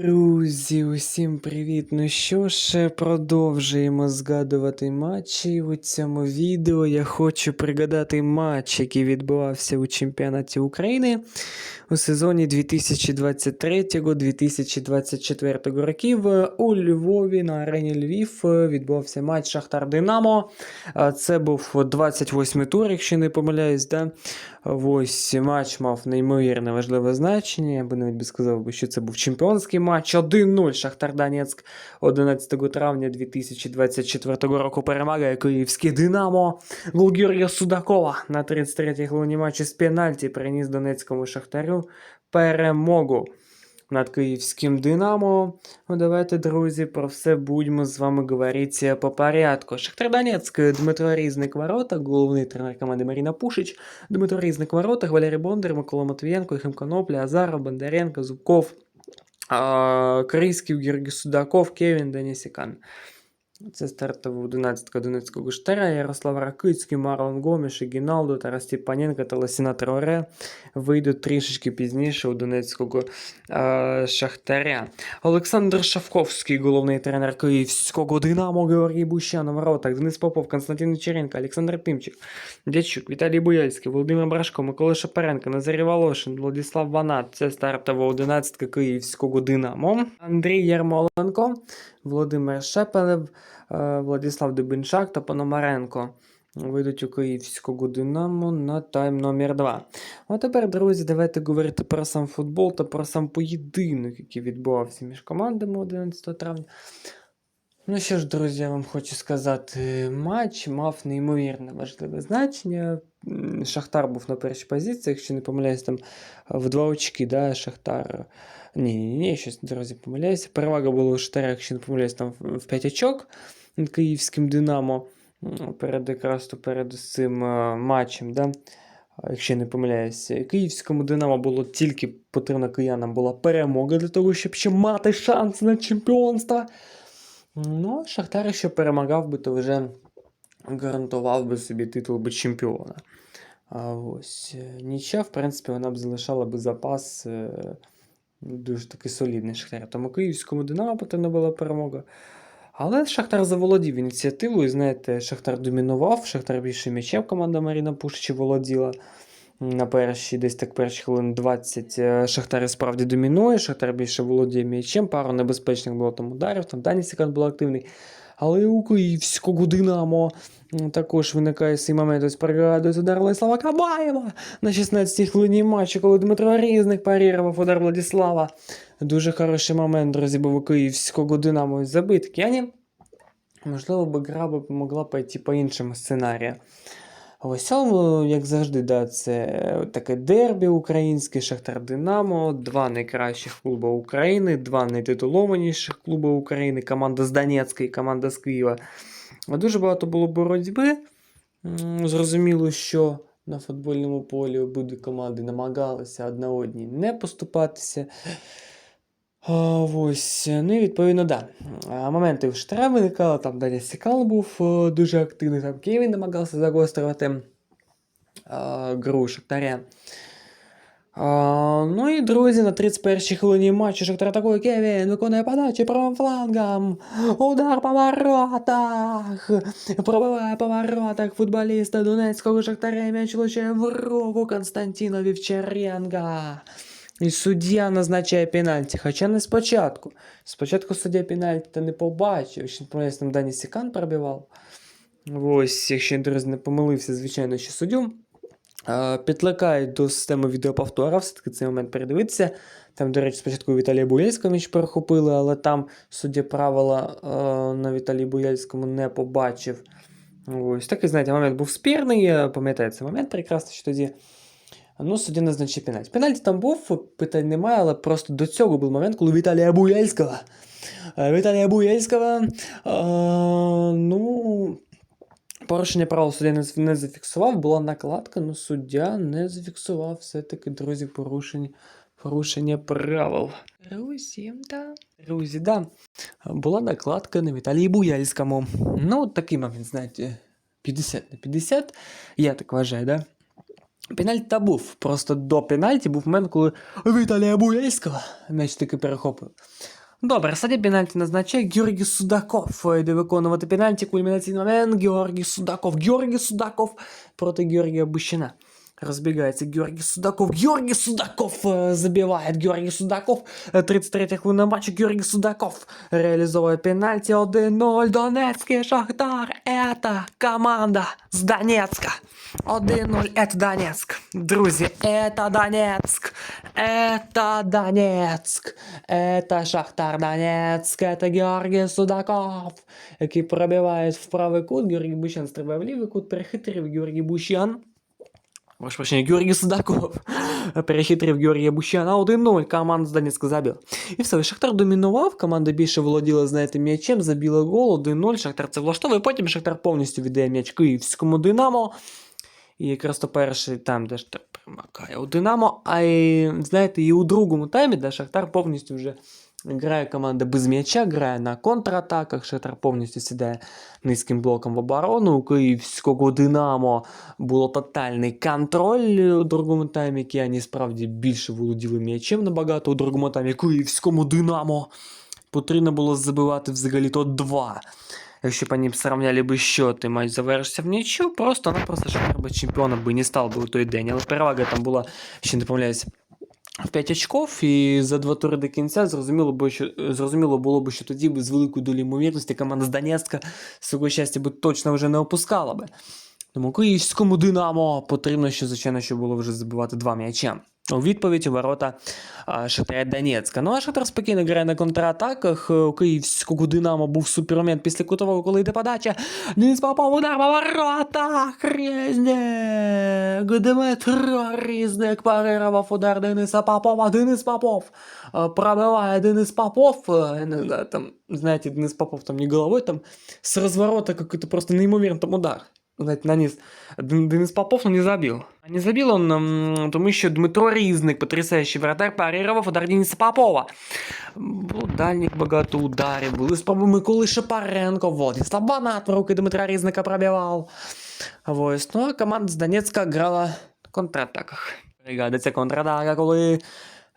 Друзі, усім привіт! Ну що ж, продовжуємо згадувати матчі. У цьому відео я хочу пригадати матч, який відбувався у чемпіонаті України у сезоні 2023-2024 років. У Львові на арені Львів відбувався матч Шахтар Динамо. Це був 28-й тур, якщо не помиляюсь. Да? Ось матч мав неймовірне важливе значення. Я би навіть сказав, що це був чемпіонський матч 1-0 Шахтар Донецьк 11 травня 2024 року перемагає київське Динамо. Гол Георгія Судакова на 33-й хвилині матчу з пенальті приніс Донецькому Шахтарю перемогу над київським Динамо. Ну, давайте, друзі, про все будемо з вами говорити по порядку. Шахтар Донецьк, Дмитро Різник ворота, головний тренер команди Маріна Пушич, Дмитро Різник ворота, Валерій Бондар, Микола Матвієнко, Єхим Конопля, Азаров, Бондаренко, Зубков, Крисків, Георгій Судаков, Кевін Денисікан. Це стартова 11 Донецького Штара, Ярослав Ракицький, Марлон Гоміш, Гіналдо, Тарас Степаненко та Лосіна Троре вийдуть трішечки пізніше у Донецького е, Шахтаря. Олександр Шавковський, головний тренер Київського Динамо, Георгій Бущан, воротах, Денис Попов, Константин Вечеренко, Олександр Тимчик, Дячук, Віталій Буяльський, Володимир Брашко, Микола Шапаренко, Назарій Волошин, Владислав Ванат. Це стартова 11 Київського Динамо. Андрій Ярмоленко, Володимир Шепелев, е, Владислав Дубінчак та Пономаренко. Вийдуть у київського Динамо на тайм номер 2. А тепер, друзі, давайте говорити про сам футбол та про сам поєдинок, який відбувався між командами 11 травня. Ну що ж, друзі, я вам хочу сказати, матч мав неймовірне важливе значення. Шахтар був на першій позиції, якщо не помиляюсь, там в два очки, да, Шахтар. Ні, ні, ні, щось, друзі, помиляюся. Перевага була у Шахтаря, якщо не помиляюсь, там в 5 очок київським Динамо. Перед якраз перед цим е, матчем, да. Якщо не помиляюся, київському Динамо було тільки потрібна киянам була перемога для того, щоб ще мати шанс на чемпіонство. Ну, Шахтар, якщо перемагав би, то вже гарантував би собі титул би чемпіона. А ось е, нічия, в принципі, вона б залишала би запас е, дуже такий солідний Шахтар. Тому київському Динамо потрібна була перемога. Але Шахтар заволодів ініціативою. Знаєте, Шахтар домінував, Шахтар більше м'ячем команда Маріна Пушича володіла. На перші, десь так перші хвилин 20 е, Шахтар справді домінує, Шахтар більше володіє м'ячем, пару небезпечних було там ударів, там Дані Сікан був активний. Але у Київського Динамо також виникає цей момент. Ось пригадують удар Владислава Кабаєва на 16-й хвилині матчу, коли Дмитро Різник парірував удар Владислава. Дуже хороший момент, друзі, був у Київського Динамо забитки. Ані, можливо, би гра би могла пойти по іншому сценарію. Ось, як завжди, да, це таке дербі українське, Шахтар Динамо, два найкращих клуби України, два найтитулованіших клуби України, команда з Донецька і команда з Києва. Дуже багато було боротьби. Зрозуміло, що на футбольному полі обидві команди намагалися одна одній не поступатися. Ось, ну і відповідно, да. Моменти в Штара виникали, там Даня Сікал був е, дуже активний, там Кевін намагався загострювати гру Шахтаря. Ну і друзі, на 31-й хвилині матчу Шахтар атакує Кевін, виконує подачі правим флангом. Удар по воротах. Пробиває по воротах футболіста Донецького Шахтаря. М'яч влучає в руку Константина Вівчаренка. І суддя назначає пенальті, хоча не спочатку. Спочатку суддя пенальті та не побачив, що там Дані Сікан пробивав. Ось, якщо я не помилився, звичайно, що суддю. Підкликають до системи відеоповтора, все-таки цей момент передивитися. Там, до речі, спочатку Віталія Буяльського міч перехопили, але там суддя правила на Віталії Буяльському не побачив. Ось такий, знаєте, момент був спірний. Пам'ятаю цей момент прекрасно, що тоді. Ну, суддя назначив пенальті. Пенальті там був, питань немає, але просто до цього був момент, коли Віталія Буяльського. е, Віталія Буяльського. е, ну, порушення правил суддя не, не зафіксував, була накладка, але суддя не зафіксував все-таки, друзі, порушення, порушення правил. Друзі, да. Друзі, да. Була накладка на Віталії Буяльському. Ну, такий момент, знаєте, 50 на 50, я так вважаю, да? Пенальті був. Просто до пенальті був момент, коли Віталія Буяльського м'яч таки перехопив. Добре, саді пенальті назначає Георгій Судаков. Йде виконувати пенальті. Кульмінаційний момент. Георгій Судаков. Георгій Судаков проти Георгія Бущина. Разбегается Георгий Судаков. Георгий Судаков э, забивает. Георгий Судаков. Э, 33 хвилина матча. Георгий Судаков реализовывает пенальти 1-0. Донецкий Шахтар. Это команда с Донецка. 1-0. Это Донецк. Друзі, это Донецк. Это Донецк. Это Шахтар Донецк. Это Георгий Судаков, який пробиває в правий кут. Георгій Бущан стрибає в лівий кут. Перехитрив Георгій Бущан. Прошу прощения, Георгий Судаков перехитрив Георгія Бущана 1-0, команда з Донецька забила. І все, Шахтар домінував, команда більше володіла, знаєте, м'ячем, забила гол, 1-0, Шахтар це влаштовує, потім Шахтар повністю віддає м'яч київському Динамо. І якраз то перший тайм, де Шахтар примакає у Динамо, а і, знаєте, і у другому таймі, де Шахтар повністю вже грає команда без м'яча, грає на контратаках, Шахтар повністю сідає низьким блоком в оборону. У київського Динамо було тотальний контроль у другому таймі, кияні справді більше володіли м'ячем набагато у другому таймі київському Динамо. Потрібно було забивати взагалі то два. Якщо б вони сравняли би счет і матч завершився в нічю, просто-напросто Шахтар би чемпіоном би не став би у той день. Але перевага там була, ще не помиляюсь, в 5 очков, і за два тури до кінця зрозуміло, бо, що, зрозуміло було б, що тоді б з великою долею ймовірності команда з Донецька свого щастя би точно вже не опускала би. Тому київському Динамо потрібно, що, звичайно, що було вже забивати два м'яча. У відповідь у ворота Шахтаря Донецька. Ну а Шахтар спокійно грає на контратаках. У київського Динамо був супермомент після кутового, коли йде подача. Денис Попов, удар по воротах. Різник. Дмитро Різник парирував удар Дениса Попова. Денис Попов а, пробиває Денис Попов. Знаю, там, знаете, Денис Попов там не головой, там с разворота какой-то просто неимоверный там удар. Нанес. Денис Попов, но не забил. Не забил он, тому що Дмитро Різник, потрясаючий вратар, парировав удар Дениса Попова. Дальник багато ударів, були спроби Миколи Шапаренко, Владислав Банат в руки Дмитра Різника пробивав. Ось, ну а команда з Донецька грала в контратаках. Пригадується контратака, коли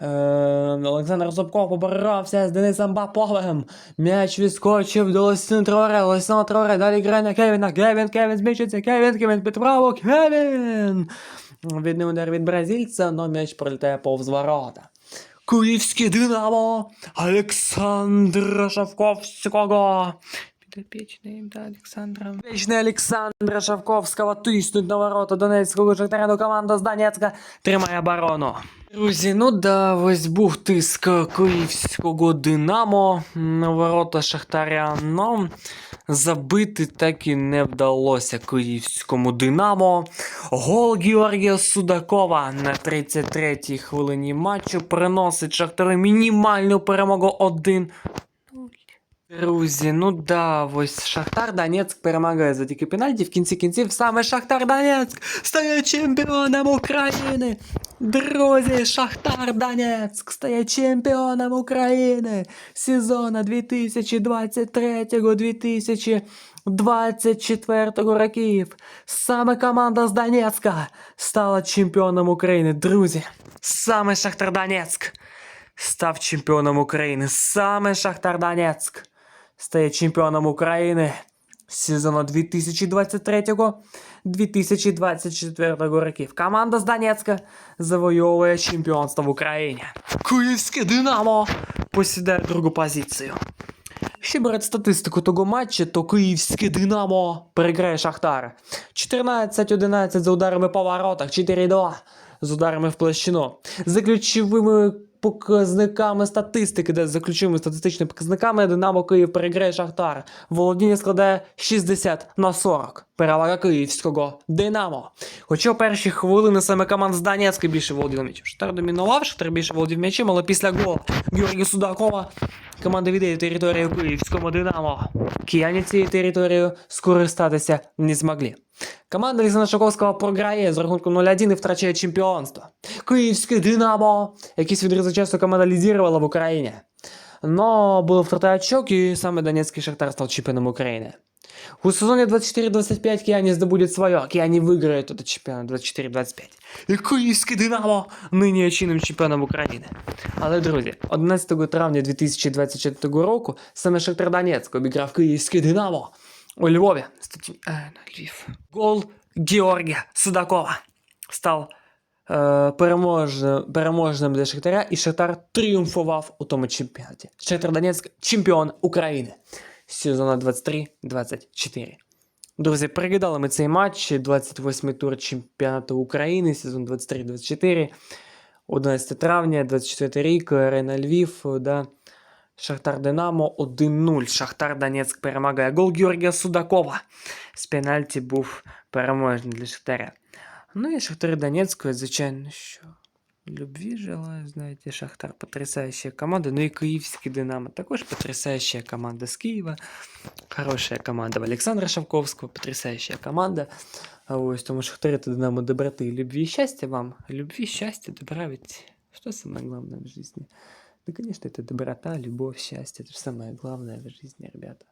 Олександр Зубков поборовся з Денисом Поповим. М'яч відскочив до Лосіна Троре, Лосіна Троре, далі грає на Кевіна, Кевін, Кевін змічиться, Кевін, Кевін під право, Кевін! Відний удар від бразильця, но м'яч пролітає повз ворота. Київське Динамо Олександра Шавковського. Підопічний до Олександра. Вічний Олександра Шавковського тиснуть на ворота Донецького Шахтаря, команда з Донецька тримає оборону. Друзі, ну да, ось був тиск київського Динамо на ворота Шахтаря, но забити так і не вдалося київському Динамо. Гол Георгія Судакова на 33-й хвилині матчу приносить Шахтарю мінімальну перемогу 1 Друзі, ну да, ось Шахтар Донецьк перемагає за тільки пенальті. В кінці кінців саме Шахтар Донецьк стає чемпіоном України. Друзі, Шахтар Донецьк стає чемпіоном України сезону 2023-2024 років. Саме команда з Донецька стала чемпіоном України. Друзі, саме Шахтар Донецьк став чемпіоном України. Саме Шахтар Донецьк стає чемпіоном України сезону 2023-2024 років. Команда з Донецька завойовує чемпіонство в Україні. Київське Динамо посідає другу позицію. Ще брати статистику того матчу, то київське Динамо переграє Шахтар. 14-11 за ударами по воротах, 4-2 з ударами в площину. За ключовими показниками статистики, де за ключовими статистичними показниками Динамо Київ переграє Шахтар. Володіння складає 60 на 40. Перевага київського Динамо. Хоча перші хвилини саме команда з Донецька більше володіла м'ячем. Шахтар домінував, Шахтар більше володів м'ячем, але після голу Георгія Судакова команда віддає територію київському Динамо. Кияні цією територією скористатися не змогли. Команда Олександра Шаковського програє з рахунком 0-1 і втрачає чемпіонство. Київське Динамо, якийсь відрізок часу команда лідірувала в Україні. Но було втрата очок, і саме Донецький Шахтар став чемпіоном України. У сезоне 24-25 Киани здобудет свое, Киани выиграет этот чемпіонат 24-25. І Київське Динамо нині є чинним чемпіоном України. Але, друзі, 11 травня 2024 року саме Шахтар Донецьк обіграв Київське Динамо у Львові. Статі... Е, на Львів. Гол Георгія Судакова став е, переможним, переможним для Шахтаря, і Шахтар тріумфував у тому чемпіонаті. Шахтар Донецьк чемпіон України сезону 23-24. Друзі, переглядали ми цей матч, 28-й тур чемпіонату України, сезон 23-24, 11 травня, 24 рік, Арена Львів, да. Шахтар Динамо 1-0. Шахтар Донецьк перемагає. Гол Георгія Судакова. З пенальті був переможний для Шахтаря. Ну і Шахтар Донецьку, звичайно, що любви желаю, знаете, Шахтар потрясающая команда, ну и Киевский Динамо також потрясающая команда с Киева, хорошая команда в Александра Шавковского, потрясающая команда. Ось тому Шахтар это Динамо доброты, любви и счастья вам, любви, счастья, добра, ведь что самое главное в жизни? Да, конечно, это доброта, любовь, счастье, это же самое главное в жизни, ребята.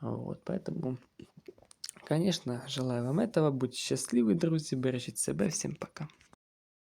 Вот, поэтому, конечно, желаю вам этого, будьте счастливы, друзья, бережите себя, всем пока.